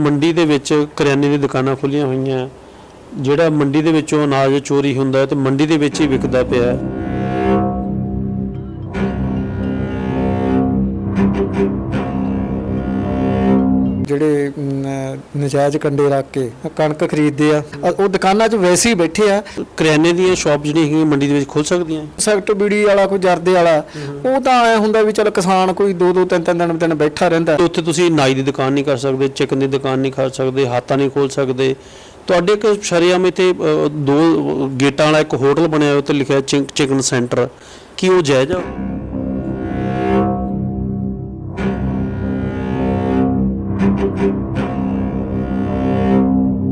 ਮੰਡੀ ਦੇ ਵਿੱਚ ਕਰਿਆਨੇ ਦੀ ਦੁਕਾਨਾਂ ਖੁੱਲੀਆਂ ਹੋਈਆਂ। ਜਿਹੜਾ ਮੰਡੀ ਦੇ ਵਿੱਚੋਂ ਅਨਾਜ ਚੋਰੀ ਹੁੰਦਾ ਹੈ ਤੇ ਮੰਡੀ ਦੇ ਵਿੱਚ ਹੀ ਵਿਕਦਾ ਪਿਆ ਹੈ। ਜਿਹੜੇ ਨਜਾਇਜ਼ ਕੰਡੇ ਰੱਖ ਕੇ ਕਣਕ ਖਰੀਦਦੇ ਆ। ਉਹ ਦੁਕਾਨਾਂ 'ਚ ਵੈਸੇ ਹੀ ਬੈਠੇ ਆ। ਕਰਿਆਨੇ ਦੀਆਂ ਸ਼ਾਪ ਜਿਹੜੀਆਂ ਹੈਗੀਆਂ ਮੰਡੀ ਦੇ ਵਿੱਚ ਖੁੱਲ ਸਕਦੀਆਂ? ਸੈਕਟਰ ਬੀੜੀ ਵਾਲਾ ਕੋਈ ਜਰਦੇ ਵਾਲਾ ਉਹ ਤਾਂ ਐ ਹੁੰਦਾ ਵੀ ਚਲ ਕਿਸਾਨ ਕੋਈ ਦੋ ਦੋ ਤਿੰਨ ਤਿੰਨ ਦਿਨ ਦਿਨ ਬੈਠਾ ਰਹਿੰਦਾ। ਉੱਥੇ ਤੁਸੀਂ ਨਾਈ ਦੀ ਦੁਕਾਨ ਨਹੀਂ ਕਰ ਸਕਦੇ ਚਿਕਨ ਦੀ ਦੁਕਾਨ ਨਹੀਂ ਕਰ ਸਕਦੇ ਹਾਤਾ ਨਹੀਂ ਖੋਲ ਸਕਦੇ। ਤੁਹਾਡੇ ਇੱਕ ਸ਼ਰਿਆਮ ਇੱਥੇ ਦੋ ਗੇਟਾਂ ਵਾਲਾ ਇੱਕ ਹੋਟਲ ਬਣਿਆ ਹੋਇਆ ਤੇ ਲਿਖਿਆ ਚਿਕਨ ਸੈਂਟਰ। ਕੀ ਉਹ ਜਾਇਜ਼ ਆ?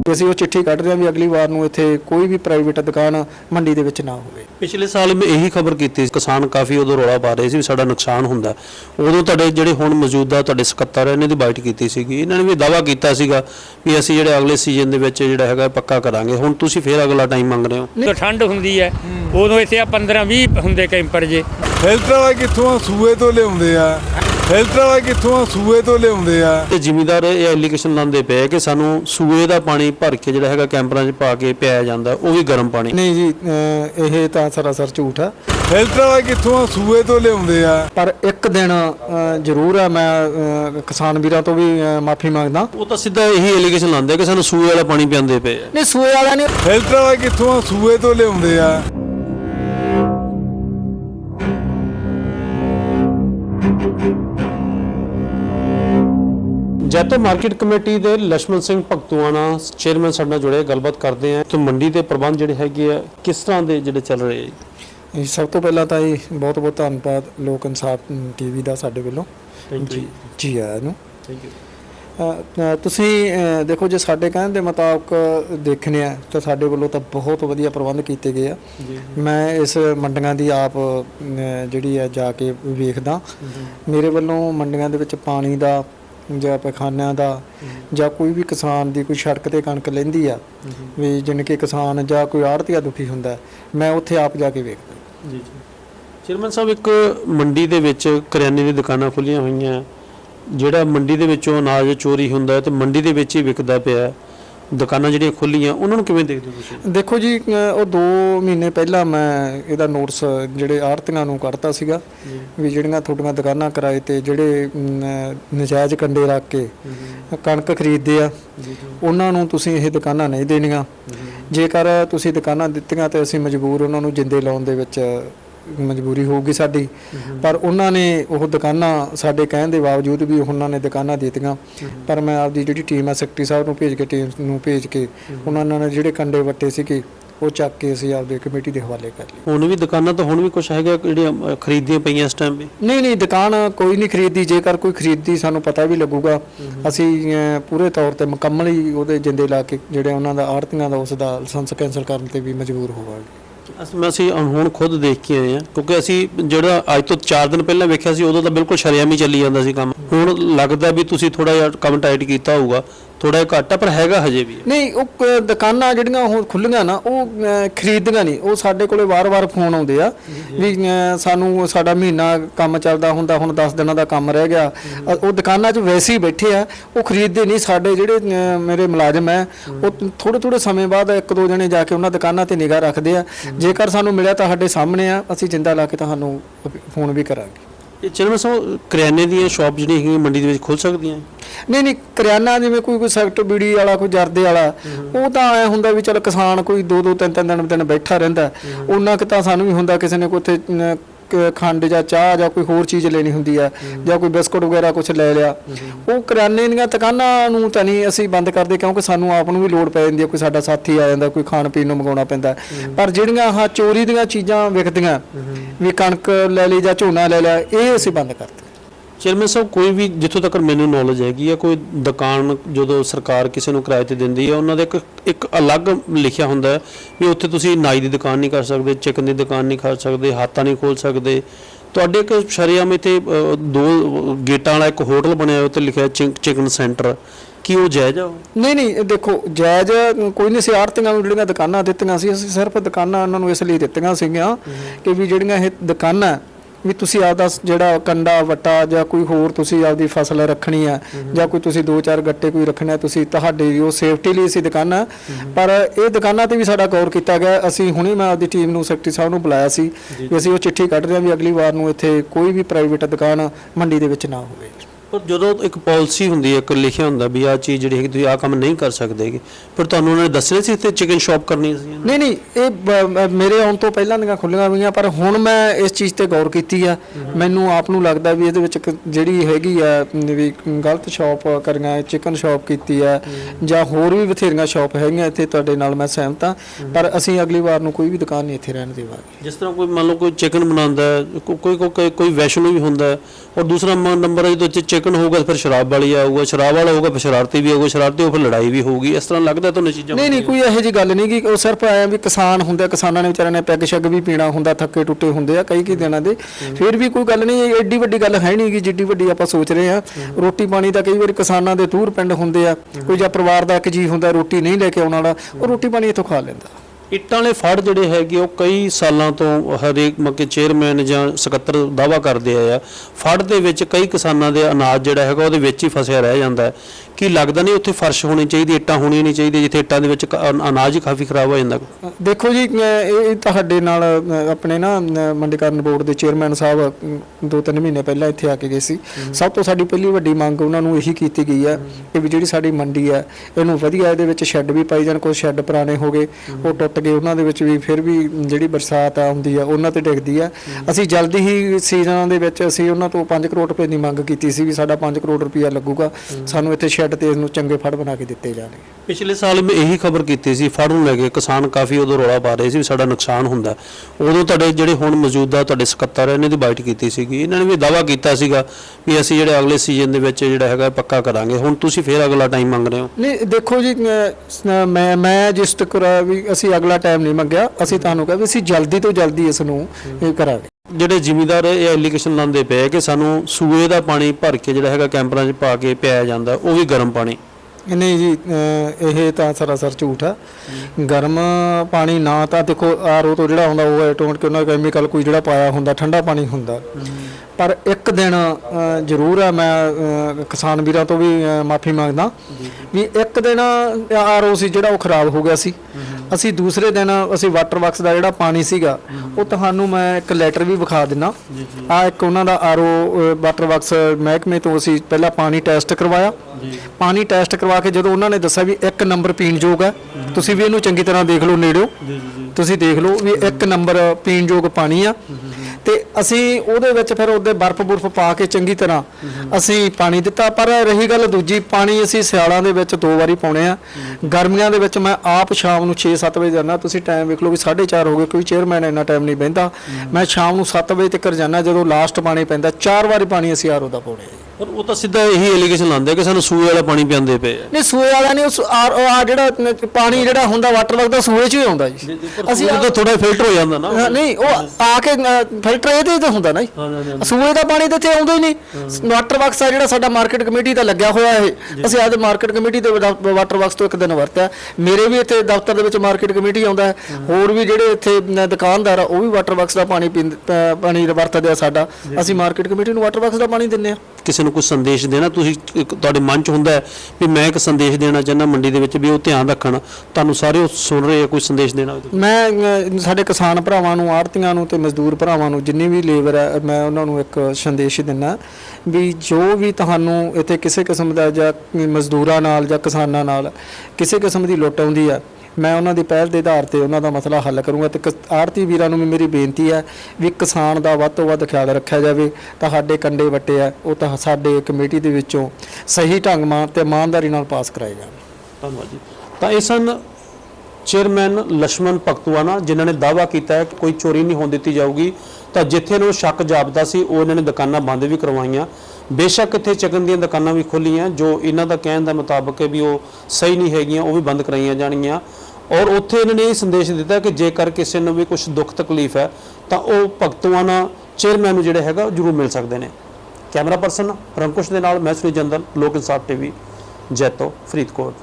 ਤੇ ਅਸੀਂ ਉਹ ਚਿੱਠੀ ਕੱਢ ਰਹੇ ਹਾਂ ਵੀ ਅਗਲੀ ਵਾਰ ਨੂੰ ਇੱਥੇ ਕੋਈ ਵੀ ਪ੍ਰਾਈਵੇਟ ਦੁਕਾਨ ਮੰਡੀ ਦੇ ਵਿੱਚ ਨਾ ਹੋਵੇ। ਪਿਛਲੇ ਸਾਲ ਮੈਂ ਇਹੀ ਖਬਰ ਕੀਤੀ ਸੀ ਕਿਸਾਨ ਕਾਫੀ ਉਦੋਂ ਰੌਲਾ ਪਾ ਰਹੇ ਸੀ ਵੀ ਸਾਡਾ ਨੁਕਸਾਨ ਹੁੰਦਾ। ਉਦੋਂ ਤੁਹਾਡੇ ਜਿਹੜੇ ਹੁਣ ਮੌਜੂਦਾ ਤੁਹਾਡੇ ਸਕੱਤਰ ਇਹਨਾਂ ਦੀ ਬਾਈਟ ਕੀਤੀ ਸੀਗੀ ਇਹਨਾਂ ਨੇ ਵੀ ਦਾਵਾ ਕੀਤਾ ਸੀਗਾ ਵੀ ਅਸੀਂ ਜਿਹੜੇ ਅਗਲੇ ਸੀਜ਼ਨ ਦੇ ਵਿੱਚ ਜਿਹੜਾ ਹੈਗਾ ਪੱਕਾ ਕਰਾਂਗੇ। ਹੁਣ ਤੁਸੀਂ ਫੇਰ ਅਗਲਾ ਟਾਈਮ ਮੰਗ ਰਹੇ ਹੋ? ਜਦੋਂ ਠੰਡ ਹੁੰਦੀ ਹੈ। ਉਦੋਂ ਇੱਥੇ ਆ 15 20 ਹੁੰਦੇ ਕੈਂਪਰ ਜੇ। ਫਿਲਟਰ ਵਾਲੇ ਕਿੱਥੋਂ ਆ? ਸੂਏ ਤੋਂ ਲਿਆਉਂਦੇ ਆ। ਫਿਲਟਰ ਵਾਲੇ ਕਿੱਥੋਂ ਆ? ਸੂਏ ਤੋਂ ਲਿਆਉਂਦੇ ਆ। ਤੇ ਜ਼ਿਮੀਦਾਰ ਇਹ ਐਲੀਗੇਸ਼ਨ ਲਾਉਂਦੇ ਪਏ ਕਿ ਸਾਨੂੰ ਸੂਏ ਦਾ ਪਾਣੀ ਭਰ ਕੇ ਜਿਹੜਾ ਹੈਗਾ ਕੈਂਪਰਾਂ 'ਚ ਪਾ ਕੇ ਪਿਆਇਆ ਜਾਂਦਾ ਉਹ ਵੀ ਗਰਮ ਪਾਣੀ। ਨਹੀਂ ਜੀ ਇਹ ਤਾਂ ਸਰਾਸਰ ਝੂਠ ਆ। ਫਿਲਟਰ ਵਾਲੇ ਕਿੱਥੋਂ ਆ? ਸੂਏ ਤੋਂ ਲਿਆਉਂਦੇ ਆ। ਪਰ ਇੱਕ ਦਿਨ ਅ, ਜ਼ਰੂਰ ਆ ਮੈਂ ਅ, ਕਿਸਾਨ ਵੀਰਾਂ ਤੋਂ ਵੀ ਮਾਫੀ ਮੰਗਦਾ। ਉਹ ਤਾਂ ਸਿੱਧਾ ਇਹੀ ਐਲੀਗੇਸ਼ਨ ਲਾਉਂਦੇ ਕਿ ਸਾਨੂੰ ਸੂਏ ਵਾਲਾ ਪਾਣੀ ਪਿਆਉਂਦੇ ਪਏ ਆ। ਨਹੀਂ ਸੂਏ ਵਾਲਿਆਂ ਨੇ ਫਿਲਟਰ ਵਾਲੇ ਕਿੱਥੋਂ ਆ? ਸੂਏ ਤੋਂ ਲਿਆਉਂਦੇ ਆ। ਜੈਤੋ ਮਾਰਕੀਟ ਕਮੇਟੀ ਦੇ ਲక్ష్మణ ਸਿੰਘ ਭਗਤੂਆਣਾ ਚੇਅਰਮੈਨ ਸਾਡੇ ਨਾਲ ਜੁੜੇ ਗੱਲਬਾਤ ਕਰਦੇ ਆ ਤੇ ਮੰਡੀ ਦੇ ਪ੍ਰਬੰਧ ਜਿਹੜੇ ਹੈਗੇ ਆ ਕਿਸ ਤਰ੍ਹਾਂ ਦੇ ਜਿਹੜੇ ਚੱਲ ਰਹੇ ਆ ਜੀ? ਸਭ ਤੋਂ ਪਹਿਲਾਂ ਤਾਂ ਇਹ ਬਹੁਤ ਬਹੁਤ ਧੰਨਵਾਦ ਲੋਕ ਇਨਸਾਫ ਟੀਵੀ ਦਾ ਸਾਡੇ ਵੱਲੋਂ। Thank you. ਜੀ ਜੀ ਆਇਆਂ ਨੂੰ। ਥੈਂਕ ਯੂ ਤੁਸੀਂ ਦੇਖੋ ਜੇ ਸਾਡੇ ਕਹਿਣ ਦੇ ਮੁਤਾਬਕ ਦੇਖਣੇ ਆ ਤਾਂ ਸਾਡੇ ਵੱਲੋਂ ਤਾਂ ਬਹੁਤ ਵਧੀਆ ਪ੍ਰਬੰਧ ਕੀਤੇ ਗਏ ਆ। ਮੈਂ ਇਸ ਮੰਡੀਆਂ ਦੀ ਆਪ ਜਿਹੜੀ ਆ ਜਾ ਕੇ ਵੇਖਦਾ। ਮੇਰੇ ਵੱਲੋਂ ਮੰਡੀਆਂ ਦੇ ਵਿੱਚ ਪਾਣੀ ਦਾ ਜਾਂ ਪਖਾਨਿਆਂ ਦਾ ਜਾਂ ਕੋਈ ਵੀ ਕਿਸਾਨ ਦੀ ਕੋਈ ਸੜਕ ਤੇ ਕਣਕ ਲੈਂਦੀ ਆ ਵੀ ਜਿਨ ਕਿ ਕਿਸਾਨ ਜਾਂ ਕੋਈ ਆੜਤੀਆ ਦੁਖੀ ਹੁੰਦਾ ਮੈਂ ਉੱਥੇ ਆਪ ਜਾ ਕੇ ਵੇਖਦਾ। ਜੀ ਜੀ। ਚੇਅਰਮੈਨ ਸਾਹਿਬ ਇੱਕ ਮੰਡੀ ਦੇ ਵਿੱਚ ਕਰਿਆਨੇ ਦੀ ਦੁਕਾਨਾਂ ਖੁੱਲੀਆਂ ਹੋਈਆਂ ਜਿਹੜਾ ਮੰਡੀ ਦੇ ਵਿੱਚੋਂ ਅਨਾਜ ਚੋਰੀ ਹੁੰਦਾ ਤੇ ਮੰਡੀ ਦੇ ਵਿੱਚ ਹੀ ਵਿਕਦਾ ਪਿਆ। ਦੁਕਾਨਾਂ ਜਿਹੜੀਆਂ ਖੁੱਲੀਆਂ ਉਹਨਾਂ ਨੂੰ ਕਿਵੇਂ ਦੇਖਦੇ ਹੋ ਤੁਸੀਂ? ਦੇਖੋ ਜੀ ਅ, ਉਹ 2 ਮਹੀਨੇ ਪਹਿਲਾਂ ਮੈਂ ਇਹਦਾ ਨੋਟਿਸ ਜਿਹੜੇ ਆੜਤੀਆਂ ਨੂੰ ਕੱਢਤਾ ਸੀਗਾ ਵੀ ਜਿਹੜੀਆਂ ਤੁਹਾਡੀਆਂ ਦੁਕਾਨਾਂ ਕਿਰਾਏ ਤੇ ਜਿਹੜੇ ਅਮ, ਨਜਾਇਜ਼ ਕੰਡੇ ਰੱਖ ਕੇ ਕਣਕ ਖਰੀਦਦੇ ਆ ਉਹਨਾਂ ਨੂੰ ਤੁਸੀਂ ਇਹ ਦੁਕਾਨਾਂ ਨਹੀਂ ਦੇਣੀਆਂ। ਜੇਕਰ ਤੁਸੀਂ ਦੁਕਾਨਾਂ ਦਿੱਤੀਆਂ ਤੇ ਅਸੀਂ ਮਜਬੂਰ ਉਹਨਾਂ ਨੂੰ ਜਿੰਦੇ ਲਾਉਣ ਦੇ ਵਿੱਚ ਮਜਬੂਰੀ ਹੋਊਗੀ ਸਾਡੀ। ਪਰ ਉਹਨਾਂ ਨੇ ਉਹ ਦੁਕਾਨਾਂ ਸਾਡੇ ਕਹਿਣ ਦੇ ਬਾਵਜੂਦ ਵੀ ਉਹਨਾਂ ਨੇ ਦੁਕਾਨਾਂ ਦੇ ਦਿੱਤੀਆਂ। ਪਰ ਮੈਂ ਆਪਦੀ ਜਿਹੜੀ ਟੀਮ ਆ ਸੈਕਟਰੀ ਸਾਹਿਬ ਨੂੰ ਭੇਜ ਕੇ ਟੀਮ ਨੂੰ ਭੇਜ ਕੇ ਉਹਨਾਂ ਨੇ ਜਿਹੜੇ ਕੰਡੇ ਵੱਟੇ ਸੀਗੇ ਉਹ ਚੱਕ ਕੇ ਅਸੀਂ ਆਪਦੇ ਕਮੇਟੀ ਦੇ ਹਵਾਲੇ ਕਰ ਲਏ। ਹੁਣ ਵੀ ਦੁਕਾਨਾਂ ਤਾਂ ਹੁਣ ਵੀ ਕੁਝ ਹੈਗਾ ਜਿਹੜੀਆਂ ਖਰੀਦੀਆਂ ਪਈਆਂ ਇਸ ਟਾਈਮ ਵੀ? ਨਹੀਂ ਨਹੀਂ ਦੁਕਾਨ ਕੋਈ ਨਹੀਂ ਖਰੀਦੀ ਜੇਕਰ ਕੋਈ ਖਰੀਦੀ ਸਾਨੂੰ ਪਤਾ ਵੀ ਲੱਗੂਗਾ। ਅਸੀਂ ਪੂਰੇ ਤੌਰ ਤੇ ਮੁਕੰਮਲ ਹੀ ਉਹਦੇ ਜਿੰਦੇ ਲਾ ਕੇ ਜਿਹੜੇ ਉਹਨਾਂ ਦਾ ਆੜਤੀਆਂ ਦਾ ਉਸ ਦਾ ਲਾਇਸੈਂਸ ਕੈਨਸਲ ਕਰਨ ਤੇ ਵੀ ਮਜਬੂਰ ਹੋਵਾਂਗੇ। ਅਸੀਂ ਅਸੀਂ ਹੁਣ ਖੁਦ ਦੇਖ ਕੇ ਆਏ ਆ ਕਿਉਂਕਿ ਅਸੀਂ ਜਿਹੜਾ ਅੱਜ ਤੋਂ 4 ਦਿਨ ਪਹਿਲਾਂ ਵੇਖਿਆ ਸੀ, ਉਦੋਂ ਤਾਂ ਬਿਲਕੁਲ ਸ਼ਰਿਆਮ ਹੀ ਚੱਲੀ ਜਾਂਦਾ ਸੀ ਕੰਮ। ਹੁਣ ਲੱਗਦਾ ਵੀ ਤੁਸੀਂ ਥੋੜਾ ਜਿਹਾ ਕੰਮ ਟਾਈਟ ਕੀਤਾ ਹੋਊਗਾ। ਥੋੜਾ ਘੱਟ ਆ ਪਰ ਹੈਗਾ ਹਜੇ ਵੀ। ਨਹੀਂ ਉਹ ਕ- ਦੁਕਾਨਾਂ ਜਿਹੜੀਆਂ ਉਹ ਖੁੱਲੀਆਂ ਨਾ ਉਹ ਅਹ, ਖਰੀਦੀਆਂ ਨਹੀਂ। ਉਹ ਸਾਡੇ ਕੋਲੇ ਵਾਰ-ਵਾਰ ਫੋਨ ਆਉਂਦੇ ਆ ਵੀ ਅਹ, ਸਾਨੂੰ ਸਾਡਾ ਮਹੀਨਾ ਕੰਮ ਚੱਲਦਾ ਹੁੰਦਾ ਹੁਣ 10 ਦਿਨਾਂ ਦਾ ਕੰਮ ਰਹਿ ਗਿਆ। ਅ, ਉਹ ਦੁਕਾਨਾਂ 'ਚ ਵੈਸੇ ਹੀ ਬੈਠੇ ਆ ਉਹ ਖਰੀਦਦੇ ਨਹੀਂ। ਸਾਡੇ ਜਿਹੜੇ ਅਹ, ਮੇਰੇ ਮੁਲਾਜ਼ਮ ਹੈ ਉਹ ਥੋੜੇ ਥੋੜੇ ਸਮੇਂ ਬਾਅਦ ਇੱਕ ਦੋ ਜਣੇ ਜਾ ਕੇ ਉਹਨਾਂ ਦੁਕਾਨਾਂ ਤੇ ਨਿਗਾਹ ਰੱਖਦੇ ਆ। ਜੇਕਰ ਸਾਨੂੰ ਮਿਲਿਆ ਤਾਂ ਸਾਡੇ ਸਾਹਮਣੇ ਆ ਅਸੀਂ ਜਿੰਦਾ ਲਾ ਕੇ ਤੁਹਾਨੂੰ ਫੋਨ ਵੀ ਕਰਾਂਗੇ। ਇਹ ਚਲੋ ਸਾਹਿਬ ਕਰਿਆਨੇ ਦੀਆਂ ਸ਼ਾਪ ਜਿਹੜੀਆਂ ਹੈਗੀਆਂ ਮੰਡੀ ਦੇ ਵਿੱਚ ਖੁੱਲ ਸਕਦੀਆਂ। ਨਹੀਂ ਨਹੀਂ ਕਰਿਆਨਾ ਜਿਵੇਂ ਕੋਈ ਕੋਈ ਸੈਕਟਰ ਬੀੜੀ ਵਾਲਾ ਕੋਈ ਜਰਦੇ ਵਾਲਾ ਉਹ ਤਾਂ ਐ ਹੁੰਦਾ ਵੀ ਚਲ ਕਿਸਾਨ ਕੋਈ ਦੋ ਦੋ ਤਿੰਨ ਤਿੰਨ ਦਿਨ ਦਿਨ ਬੈਠਾ ਰਹਿੰਦਾ। ਉਹਨਾਂ ਕਿ ਤਾਂ ਸਾਨੂੰ ਵੀ ਹੁੰਦਾ ਕਿਸੇ ਨੇ ਕੋਈ ਉੱਥੇ ਖੰਡ ਜਾਂ ਚਾਹ ਜਾਂ ਕੋਈ ਹੋਰ ਚੀਜ਼ ਲੈਣੀ ਹੁੰਦੀ ਆ ਜਾਂ ਕੋਈ ਬਿਸਕੁਟ ਵਗੈਰਾ ਕੁਝ ਲੈ ਲਿਆ। ਉਹ ਕਰਿਆਨੇ ਦੀਆਂ ਦੁਕਾਨਾਂ ਨੂੰ ਤਾਂ ਨਹੀਂ ਅਸੀਂ ਬੰਦ ਕਰਦੇ ਕਿਉਂਕਿ ਸਾਨੂੰ ਆਪ ਨੂੰ ਵੀ ਲੋੜ ਪੈ ਜਾਂਦੀ ਹੈ ਕੋਈ ਸਾਡਾ ਸਾਥੀ ਆ ਜਾਂਦਾ ਕੋਈ ਖਾਣ ਪੀਣ ਨੂੰ ਮੰਗਾਉਣਾ ਪੈਂਦਾ। ਪਰ ਜਿਹੜੀਆਂ ਆਹ ਚੋਰੀ ਦੀਆਂ ਚੀਜ਼ਾਂ ਵਿਕਦੀਆਂ ਵੀ ਕਣਕ ਲੈ ਲਈ ਜਾਂ ਝੋਨਾ ਲੈ ਲਿਆ ਇਹ ਅਸੀਂ ਬੰਦ ਕਰਤੇ ਚੇਅਰਮੈਨ ਸਾਹਿਬ ਕੋਈ ਵੀ ਜਿੱਥੋਂ ਤੱਕ ਮੈਨੂੰ ਨੌਲੇਜ ਹੈਗੀ ਆ ਕੋਈ ਦੁਕਾਨ ਜਦੋਂ ਸਰਕਾਰ ਕਿਸੇ ਨੂੰ ਕਿਰਾਏ ਤੇ ਦਿੰਦੀ ਹੈ ਉਹਨਾਂ ਦਾ ਇੱਕ ਇੱਕ ਅਲੱਗ ਲਿਖਿਆ ਹੁੰਦਾ ਹੈ ਵੀ ਉੱਥੇ ਤੁਸੀਂ ਨਾਈ ਦੀ ਦੁਕਾਨ ਨਹੀਂ ਕਰ ਸਕਦੇ ਚਿਕਨ ਦੀ ਦੁਕਾਨ ਨਹੀਂ ਕਰ ਸਕਦੇ ਹਾਤਾ ਨਹੀਂ ਖੋਲ ਸਕਦੇ। ਤੁਹਾਡੇ ਇੱਕ ਸ਼ਰਿਆਮ ਅ, ਦੋ ਗੇਟਾਂ ਵਾਲਾ ਇੱਕ ਹੋਟਲ ਬਣਿਆ ਹੋਇਆ ਉੱਤੇ ਲਿਖਿਆ ਚਿਕਨ ਸੈਂਟਰ। ਕੀ ਉਹ ਜਾਇਜ਼ ਆ? ਨਹੀਂ ਨਹੀਂ ਦੇਖੋ ਜਾਇਜ਼ ਕੋਈ ਨਹੀਂ ਸੀ ਆੜਤੀਆਂ ਨੂੰ ਜਿਹੜੀਆਂ ਦੁਕਾਨਾਂ ਦਿੱਤੀਆਂ ਸੀ ਅਸੀਂ ਸਿਰਫ ਦੁਕਾਨਾਂ ਉਹਨਾਂ ਨੂੰ ਇਸ ਲਈ ਦਿੱਤੀਆਂ ਸੀਗੀਆਂ ਕਿ ਵੀ ਜਿਹੜੀਆਂ ਇਹ ਦੁਕਾਨਾਂ ਵੀ ਤੁਸੀਂ ਆਪਦਾ ਜਿਹੜਾ ਕੰਡਾ ਵਟਾ ਜਾਂ ਕੋਈ ਹੋਰ ਤੁਸੀਂ ਆਪਦੀ ਫਸਲ ਰੱਖਣੀ ਆ ਜਾਂ ਕੋਈ ਤੁਸੀਂ ਦੋ ਚਾਰ ਗੱਟੇ ਕੋਈ ਰੱਖਣਾ ਤੁਸੀਂ ਤੁਹਾਡੇ ਉਹ ਸੇਫਟੀ ਲਈ ਅਸੀਂ ਦੁਕਾਨਾਂ ਪਰ ਇਹ ਦੁਕਾਨਾਂ ਤੇ ਵੀ ਸਾਡਾ ਗੌਰ ਕੀਤਾ ਗਿਆ। ਅਸੀਂ ਹੁਣੇ ਮੈਂ ਆਪਦੀ ਟੀਮ ਨੂੰ ਸੈਕਟਰੀ ਸਾਹਿਬ ਨੂੰ ਬੁਲਾਇਆ ਸੀ ਵੀ ਅਸੀਂ ਉਹ ਚਿੱਠੀ ਕੱਢ ਰਹੇ ਹਾਂ ਵੀ ਅਗਲੀ ਵਾਰ ਨੂੰ ਇੱਥੇ ਕੋਈ ਵੀ ਪ੍ਰਾਈਵੇਟ ਦੁਕਾਨ ਮੰਡੀ ਦੇ ਵਿੱਚ ਨਾ ਹੋਵੇ। ਪਰ ਜਦੋਂ ਇੱਕ ਪਾਲਿਸੀ ਹੁੰਦੀ ਹੈ ਇੱਕ ਲਿਖਿਆ ਹੁੰਦਾ ਵੀ ਆਹ ਚੀਜ਼ ਜਿਹੜੀ ਹੈਗੀ ਤੁਸੀਂ ਆਹ ਕੰਮ ਨਹੀਂ ਕਰ ਸਕਦੇਗੇ ਪਰ ਤੁਹਾਨੂੰ ਉਹਨਾਂ ਨੇ ਦੱਸਣਾ ਸੀ ਇੱਥੇ ਚਿਕਨ ਸ਼ਾਪ ਕਰਨੀ ਸੀ ਨਹੀਂ ਨਹੀਂ ਇਹ ਬ- ਮੇਰੇ ਆਉਣ ਤੋਂ ਪਹਿਲਾਂ ਦੀਆਂ ਖੁੱਲੀਆਂ ਹੋਈਆਂ ਪਰ ਹੁਣ ਮੈਂ ਇਸ ਚੀਜ਼ ਤੇ ਗੌਰ ਕੀਤੀ ਆ। ਮੈਨੂੰ ਆਪ ਨੂੰ ਲੱਗਦਾ ਵੀ ਇਹਦੇ ਵਿੱਚ ਇੱਕ ਜਿਹੜੀ ਹੈਗੀ ਆ ਵੀ ਗਲਤ ਸ਼ਾਪ ਕਰੀਆਂ ਚਿਕਨ ਸ਼ਾਪ ਕੀਤੀ ਆ ਜਾਂ ਹੋਰ ਵੀ ਬਥੇਰੀਆਂ ਸ਼ਾਪ ਹੈਗੀਆਂ ਇੱਥੇ ਤੁਹਾਡੇ ਨਾਲ ਮੈਂ ਸਹਿਮਤ ਹਾਂ। ਪਰ ਅਸੀਂ ਅਗਲੀ ਵਾਰ ਨੂੰ ਕੋਈ ਵੀ ਦੁਕਾਨ ਨਹੀਂ ਇੱਥੇ ਰਹਿਣ ਦੇਵਾਂਗੇ। ਜਿਸ ਤਰ੍ਹਾਂ ਕੋਈ ਮੰਨ ਲਓ ਕੋਈ ਚਿਕਨ ਬਣਾਉਂਦਾ ਹੈ ਕੋ- ਕੋਈ ਕੋਈ ਕੋਈ ਵੈਸ਼ਨੂ ਵੀ ਹੁੰਦਾ ਹੈ ਔਰ ਦੂਸਰਾ ਨੰਬਰ ਹੈ ਜਦੋਂ ਚਿਕਨ ਹੋਊਗਾ ਫਿਰ ਸ਼ਰਾਬ ਵਾਲੀ ਆਊਗਾ ਸ਼ਰਾਬ ਵਾਲਾ ਹੋਊਗਾ ਫਿਰ ਸ਼ਰਾਰਤੀ ਵੀ ਹੋਊਗਾ ਸ਼ਰਾਰਤੀ ਹੋ ਫਿਰ ਲੜਾਈ ਵੀ ਹੋਊਗੀ ਇਸ ਤਰ੍ਹਾਂ ਲੱਗਦਾ ਤੁਹਾਨੂੰ ਚੀਜ਼ਾਂ ਨਹੀਂ ਨਹੀਂ ਕੋਈ ਇਹੋ ਜੀ ਗੱਲ ਨਹੀਂ ਕਿ ਉਹ ਸਿਰਫ ਆਇਆ ਵੀ ਕਿਸਾਨ ਹੁੰਦੇ ਆ, ਕਿਸਾਨਾਂ ਨੇ ਵਿਚਾਰਿਆਂ ਨੇ ਪੈਗ ਸ਼ੱਗ ਵੀ ਪੀਣਾ ਹੁੰਦਾ ਥੱਕੇ ਟੁੱਟੇ ਹੁੰਦੇ ਆ ਕਈ ਕਈ ਦਿਨਾਂ ਦੇ। ਫਿਰ ਵੀ ਕੋਈ ਗੱਲ ਨਹੀਂ ਐਡੀ ਵੱਡੀ ਗੱਲ ਹੈ ਨਹੀਂ ਕਿ ਜਿੱਡੀ ਵੱਡੀ ਆਪਾਂ ਸੋਚ ਰਹੇ ਆ। ਰੋਟੀ ਪਾਣੀ ਦਾ ਕਈ ਵਾਰੀ ਕਿਸਾਨਾਂ ਦੇ ਦੂਰ ਪਿੰਡ ਹੁੰਦੇ ਆ। ਕੋਈ ਜਾਂ ਪਰਿਵਾਰ ਦਾ ਇੱਕ ਜੀ ਹੁੰਦਾ ਰੋਟੀ ਨਹੀਂ ਲੈ ਕੇ ਆਉਣ ਵਾਲਾ ਉਹ ਰੋਟੀ ਪਾਣੀ ਇੱਥੋਂ ਖਾ ਲੈਂਦਾ। ਇੱਟਾਂ ਵਾਲੇ ਫੜ ਜਿਹੜੇ ਹੈਗੇ ਉਹ ਕਈ ਸਾਲਾਂ ਤੋਂ ਹਰੇਕ ਮੱਕੇ ਚੇਅਰਮੈਨ ਜਾਂ ਸਕੱਤਰ ਦਾਵਾ ਕਰਦੇ ਆ। ਫੜ ਦੇ ਵਿੱਚ ਕਈ ਕਿਸਾਨਾਂ ਦੇ ਅਨਾਜ ਜਿਹੜਾ ਹੈਗਾ ਉਹਦੇ ਵਿੱਚ ਹੀ ਫਸਿਆ ਰਹਿ ਜਾਂਦਾ ਹੈ। ਕੀ ਲੱਗਦਾ ਨਹੀਂ ਉੱਥੇ ਫਰਸ਼ ਹੋਣੀ ਚਾਹੀਦੀ ਇੱਟਾਂ ਹੋਣੀਆਂ ਨਹੀਂ ਚਾਹੀਦੀਆਂ ਜਿੱਥੇ ਇੱਟਾਂ ਦੇ ਵਿੱਚ ਅਨਾਜ ਹੀ ਕਾਫੀ ਖਰਾਬ ਹੋ ਜਾਂਦਾ? ਦੇਖੋ ਜੀ ਇਹ ਤੁਹਾਡੇ ਨਾਲ ਆਪਣੇ ਨਾ ਮੰਡੀਕਰਨ ਬੋਰਡ ਦੇ ਚੇਅਰਮੈਨ ਸਾਹਿਬ ਦੋ ਤਿੰਨ ਮਹੀਨੇ ਪਹਿਲਾਂ ਇੱਥੇ ਆ ਕੇ ਗਏ ਸੀ। ਸਭ ਤੋਂ ਸਾਡੀ ਪਹਿਲੀ ਵੱਡੀ ਮੰਗ ਉਹਨਾਂ ਨੂੰ ਇਹੀ ਕੀਤੀ ਗਈ ਹੈ ਕਿ ਵੀ ਜਿਹੜੀ ਸਾਡੀ ਮੰਡੀ ਹੈ ਇਹਨੂੰ ਵਧੀਆ ਇਹਦੇ ਵਿੱਚ ਸ਼ੈੱਡ ਵੀ ਪਾਈ ਜਾਣ ਕੋਈ ਸ਼ੈੱਡ ਪੁਰਾਣੇ ਹੋ ਗਏ ਉਹ ਟੁੱਟ ਗਏ ਉਹਨਾਂ ਦੇ ਵਿੱਚ ਵੀ ਫਿਰ ਵੀ ਜਿਹੜੀ ਬਰਸਾਤ ਆਉਂਦੀ ਆ ਉਹਨਾਂ ਤੇ ਡਿੱਗਦੀ ਆ। ਅਸੀਂ ਜਲਦੀ ਹੀ ਸੀਜ਼ਨਾਂ ਦੇ ਵਿੱਚ ਅਸੀਂ ਉਹਨਾਂ ਤੋਂ 5 ਕਰੋੜ ਰੁਪਏ ਦੀ ਮੰਗ ਕੀਤੀ ਸੀ ਵੀ ਸਾਡਾ 5 ਕਰੋੜ ਰੁਪਇਆ ਲੱਗੂਗਾ ਸਾਨੂੰ ਇੱਥੇ ਸ਼ੈੱਡ ਤੇ ਇਹਨੂੰ ਚੰਗੇ ਫੜ ਬਣਾ ਕੇ ਦਿੱਤੇ ਜਾਣਗੇ। ਪਿਛਲੇ ਸਾਲ ਮੈਂ ਇਹੀ ਖਬਰ ਕੀਤੀ ਸੀ ਫੜ ਨੂੰ ਲੈ ਕੇ ਕਿਸਾਨ ਕਾਫੀ ਉਦੋਂ ਰੌਲਾ ਪਾ ਰਹੇ ਸੀ ਵੀ ਸਾਡਾ ਨੁਕਸਾਨ ਹੁੰਦਾ। ਉਦੋਂ ਤੁਹਾਡੇ ਜਿਹੜੇ ਹੁਣ ਮੌਜੂਦਾ ਤੁਹਾਡੇ ਸਕੱਤਰ ਇਹਨਾਂ ਦੀ ਬਾਈਟ ਕੀਤੀ ਸੀਗੀ। ਇਹਨਾਂ ਨੇ ਵੀ ਦਾਵਾ ਕੀਤਾ ਸੀਗਾ ਵੀ ਅਸੀਂ ਜਿਹੜੇ ਅਗਲੇ ਸੀਜ਼ਨ ਦੇ ਵਿੱਚ ਜਿਹੜਾ ਹੈਗਾ ਪੱਕਾ ਕਰਾਂਗੇ। ਹੁਣ ਤੁਸੀਂ ਫੇਰ ਅਗਲਾ ਟਾਈਮ ਮੰਗ ਰਹੇ ਹੋ? ਨਹੀਂ ਦੇਖੋ ਜੀ ਮੈਂ ਮੈਂ ਜਿਸ ਤੱਕ ਵੀ ਅਸੀਂ ਅਗਲਾ ਟਾਈਮ ਨਹੀਂ ਮੰਗਿਆ ਅਸੀਂ ਤੁਹਾਨੂੰ ਕਿਹਾ ਵੀ ਅਸੀਂ ਜਲਦੀ ਤੋਂ ਜਲਦੀ ਇਸ ਨੂੰ ਇਹ ਕਰਾਂਗੇ। ਜਿਹੜੇ ਜ਼ਿਮੀਦਾਰ ਇਹ ਐਲੀਗੇਸ਼ਨ ਲਾਉਂਦੇ ਪਏ ਕਿ ਸਾਨੂੰ ਸੂਏ ਦਾ ਪਾਣੀ ਭਰ ਕੇ ਜਿਹੜਾ ਹੈਗਾ ਕੈਂਪਰਾਂ 'ਚ ਪਾ ਕੇ ਪਿਆਇਆ ਜਾਂਦਾ ਉਹ ਵੀ ਗਰਮ ਪਾਣੀ। ਨਹੀਂ ਜੀ ਅਹ, ਇਹ ਤਾਂ ਸਰਾਸਰ ਝੂਠ ਆ। ਗਰਮ ਪਾਣੀ ਨਾ ਤਾਂ ਦੇਖੋ ਆਰਓ ਤੋਂ ਜਿਹੜਾ ਆਉਂਦਾ ਉਹ ਆਟੋਮੈਟਿਕ ਉਹਨਾਂ ਕੈਮੀਕਲ ਕੋਈ ਜਿਹੜਾ ਪਾਇਆ ਹੁੰਦਾ ਠੰਡਾ ਪਾਣੀ ਹੁੰਦਾ। ਪਰ ਇੱਕ ਦਿਨ ਜ਼ਰੂਰ ਆ ਮੈਂ ਕਿਸਾਨ ਵੀਰਾਂ ਤੋਂ ਵੀ ਮਾਫੀ ਮੰਗਦਾ। ਵੀ ਇੱਕ ਦਿਨ ਆਰਓ ਸੀ ਜਿਹੜਾ ਉਹ ਖਰਾਬ ਹੋ ਗਿਆ ਸੀ। ਅਸੀਂ ਦੂਸਰੇ ਦਿਨ ਅਸੀਂ ਵਾਟਰ ਬਾਕਸ ਦਾ ਜਿਹੜਾ ਪਾਣੀ ਸੀਗਾ ਉਹ ਤੁਹਾਨੂੰ ਮੈਂ ਇੱਕ ਲੈਟਰ ਵੀ ਵਿਖਾ ਦਿੰਨਾ ਆ ਇੱਕ ਉਹਨਾਂ ਦਾ ਆਰਓ ਵਾਟਰ ਬਾਕਸ ਮਹਿਕਮੇ ਤੋਂ ਅਸੀਂ ਪਹਿਲਾਂ ਪਾਣੀ ਟੈਸਟ ਕਰਵਾਇਆ। ਪਾਣੀ ਟੈਸਟ ਕਰਵਾ ਕੇ ਜਦੋਂ ਉਹਨਾਂ ਨੇ ਦੱਸਿਆ ਵੀ ਇੱਕ ਨੰਬਰ ਪੀਣ ਯੋਗ ਹੈ ਤੁਸੀਂ ਵੀ ਇਹਨੂੰ ਚੰਗੀ ਤਰ੍ਹਾਂ ਦੇਖ ਲਓ ਨੇੜਿਓ। ਤੁਸੀਂ ਦੇਖ ਲਓ ਵੀ ਇੱਕ ਨੰਬਰ ਪੀਣ ਯੋਗ ਪਾਣੀ ਆ ਤੇ ਅਸੀਂ ਉਹਦੇ ਵਿੱਚ ਫਿਰ ਉਹਦੇ ਬਰਫ਼ ਬੁਰਫ ਪਾ ਕੇ ਚੰਗੀ ਤਰ੍ਹਾਂ ਅਸੀਂ ਪਾਣੀ ਦਿੱਤਾ। ਪਰ ਰਹੀ ਗੱਲ ਦੂਜੀ, ਪਾਣੀ ਅਸੀਂ ਸਿਆਲਾਂ ਦੇ ਵਿੱਚ ਦੋ ਵਾਰੀ ਪਾਉਣੇ ਆ। ਗਰਮੀਆਂ ਦੇ ਵਿੱਚ ਮੈਂ ਆਪ ਸ਼ਾਮ ਨੂੰ 6-7 ਵਜੇ ਜਾਂਦਾ। ਤੁਸੀਂ ਟਾਈਮ ਵੇਖ ਲਓ ਵੀ 4:30 ਹੋ ਗਏ ਕੋਈ ਚੇਅਰਮੈਨ ਇੰਨਾ ਟਾਈਮ ਨਹੀਂ ਬਹਿੰਦਾ। ਮੈਂ ਸ਼ਾਮ ਨੂੰ 7 ਵਜੇ ਤੱਕ ਜਾਂਦਾ ਜਦੋਂ ਲਾਸਟ ਪਾਣੀ ਪੈਂਦਾ, ਚਾਰ ਵਾਰੀ ਪਾਣੀ ਅਸੀਂ ਆਰੋ ਦਾ ਪਾਉਣੇ ਆ। ਪਰ ਉਹ ਤਾਂ ਸਿੱਧਾ ਇਹੀ ਐਲੀਗੇਸ਼ਨ ਲਾਉਂਦੇ ਕਿ ਸਾਨੂੰ ਸੂਏ ਵਾਲਾ ਪਾਣੀ ਪਿਆਉਂਦੇ ਪਏ ਆ। ਨਹੀਂ ਸੂਏ ਵਾਲਾ ਨਹੀਂ ਉਹ ਆਰ ਆ ਜਿਹੜਾ ਨ- ਪਾਣੀ ਜਿਹੜਾ ਹੁੰਦਾ ਵਾਟਰ ਵਰਕ ਦਾ ਸੂਏ 'ਚ ਹੀ ਆਉਂਦਾ ਜੀ। ਅਸੀਂ ਤਾਂ ਥੋੜਾ ਫਿਲਟਰ ਹੋ ਜਾਂਦਾ ਨਾ। ਹਾਂ, ਨਹੀਂ ਉਹ ਆ ਕੇ ਫਿਲਟਰ ਇਹਦੇ ਤੇ ਹੁੰਦਾ ਨਾ ਜੀ। ਸੂਏ ਦਾ ਪਾਣੀ ਤਾਂ ਇੱਥੇ ਆਉਂਦਾ ਹੀ ਨਹੀਂ। ਵਾਟਰ ਵਰਕਸ ਆ ਜਿਹੜਾ ਸਾਡਾ ਮਾਰਕੀਟ ਕਮੇਟੀ ਦਾ ਲੱਗਿਆ ਹੋਇਆ ਇਹ। ਅਸੀਂ ਅੱਜ ਮਾਰਕੀਟ ਕਮੇਟੀ ਦੇ ਵਾਟਰ ਵਰਕਸ ਤੋਂ ਇੱਕ ਦਿਨ ਵਰਤਿਆ। ਮੇਰੇ ਵੀ ਇੱਥੇ ਦਫ਼ਤਰ ਦੇ ਵਿੱਚ ਮਾਰਕੀਟ ਕਮੇਟੀ ਆਉਂਦਾ ਹੈ। ਹੋਰ ਵੀ ਜਿਹੜੇ ਇੱਥੇ ਨ- ਦੁਕਾਨਦਾਰ ਆ ਉਹ ਵੀ ਵਾਟਰ ਵਰਕਸ ਦਾ ਪਾਣੀ ਪੀਂਦੇ ਪ- ਪਾਣੀ ਵਰਤਦੇ ਆ ਸਾਡਾ। ਅਸੀਂ ਮਾਰਕੀਟ ਕਮੇਟੀ ਨੂੰ ਵਾਟਰ ਵਰਕਸ ਦਾ ਪਾਣੀ ਦਿੰਨੇ ਆ ਕਿਸੇ ਨੂੰ ਕੁਝ ਸੰਦੇਸ਼ ਦੇਣਾ, ਤੁਸੀਂ ਤੁਹਾਡੇ ਮਨ 'ਚ ਹੁੰਦਾ ਵੀ ਮੈਂ ਇੱਕ ਸੰਦੇਸ਼ ਦੇਣਾ ਚਾਹੁੰਦਾ ਮੰਡੀ ਦੇ ਵਿੱਚ ਵੀ ਉਹ ਧਿਆਨ ਰੱਖਣ, ਤੁਹਾਨੂੰ ਸਾਰੇ ਉਹ ਸੁਣ ਰਹੇ ਆ, ਕੋਈ ਸੰਦੇਸ਼ ਦੇਣਾ ਮੈਂ ਸਾਡੇ ਕਿਸਾਨ ਭਰਾਵਾਂ ਨੂੰ, ਆੜਤੀਆਂ ਨੂੰ ਤੇ ਮਜ਼ਦੂਰ ਭਰਾਵਾਂ ਨੂੰ ਜਿੰਨੀ ਵੀ ਲੇਬਰ ਹੈ, ਮੈਂ ਉਹਨਾਂ ਨੂੰ ਇੱਕ ਸੰਦੇਸ਼ ਦਿੰਦਾ ਵੀ ਜੋ ਵੀ ਤੁਹਾਨੂੰ ਇੱਥੇ ਕਿਸੇ ਕਿਸਮ ਦਾ ਜਾਂ ਮਜ਼ਦੂਰਾਂ ਨਾਲ ਜਾਂ ਕਿਸਾਨਾਂ ਨਾਲ ਕਿਸੇ ਕਿਸਮ ਦੀ ਲੁੱਟ ਆਉਂਦੀ ਆ ਮੈਂ ਉਹਨਾਂ ਦੀ ਪਹਿਲ ਦੇ ਆਧਾਰ ਤੇ ਉਹਨਾਂ ਦਾ ਮਸਲਾ ਹੱਲ ਕਰੂੰਗਾ ਤੇ ਆੜਤੀ ਵੀਰਾਂ ਨੂੰ ਵੀ ਮੇਰੀ ਬੇਨਤੀ ਹੈ ਵੀ ਕਿਸਾਨ ਦਾ ਵੱਧ ਤੋਂ ਵੱਧ ਖਿਆਲ ਰੱਖਿਆ ਜਾਵੇ। ਤਾਂ ਸਾਡੇ ਕੰਡੇ ਵੱਟੇ ਆ, ਉਹ ਤਾਂ ਸਾਡੇ ਕਮੇਟੀ ਦੇ ਵਿੱਚੋਂ ਸਹੀ ਢੰਗ ਨਾਲ ਤੇ ਇਮਾਨਦਾਰੀ ਨਾਲ ਪਾਸ ਕਰਾਏ ਜਾਣ। ਧੰਨਵਾਦ ਜੀ। ਤਾਂ ਇਹ ਸਨ ਚੇਅਰਮੈਨ ਲక్ష్మణ ਭਗਤਵਾਨਾ ਜਿਨ੍ਹਾਂ ਨੇ ਦਾਅਵਾ ਕੀਤਾ ਕਿ ਕੋਈ ਚੋਰੀ ਨਹੀਂ ਹੋਣ ਦਿੱਤੀ ਜਾਊਗੀ। ਤਾਂ ਜਿੱਥੇ ਨੂੰ ਸ਼ੱਕ ਜਾਪਦਾ ਸੀ, ਉਹ ਇਹਨਾਂ ਨੇ ਦੁਕਾਨਾਂ ਬੰਦ ਵੀ ਕਰਵਾਈਆਂ। ਬੇਸ਼ੱਕ ਇੱਥੇ ਚਿਕਨ ਦੀਆਂ ਦੁਕਾਨਾਂ ਵੀ ਖੋਲੀਆਂ ਜੋ ਇਹਨਾਂ ਦਾ ਕਹਿਣ ਦਾ ਮੁਤਾਬਕ ਹੈ ਵੀ ਉਹ ਸਹੀ ਨਹੀਂ ਹੈਗੀਆਂ, ਉਹ ਵੀ ਬੰਦ ਕਰਾਈਆਂ ਜਾਣਗੀਆਂ। ਔਰ ਉੱਥੇ ਇਹਨਾਂ ਨੇ ਇਹ ਸੰਦੇਸ਼ ਦਿੱਤਾ ਕਿ ਜੇਕਰ ਕਿਸੇ ਨੂੰ ਵੀ ਕੁਝ ਦੁੱਖ ਤਕਲੀਫ ਹੈ, ਤਾਂ ਉਹ ਭਗਤੂਆਣਾ ਚੇਅਰਮੈਨ ਨੂੰ ਜਿਹੜੇ ਹੈਗਾ ਉਹ ਜ਼ਰੂਰ ਮਿਲ ਸਕਦੇ ਨੇ। ਕੈਮਰਾ ਪਰਸਨ ਰੰਕੁਸ਼ ਦੇ ਨਾਲ, ਮੈਂ ਸੁਨੀ ਜੰਦਲ, ਲੋਕ ਇਨਸਾਫ ਟੀਵੀ, ਜੈਤੋ, ਫਰੀਦਕੋਟ।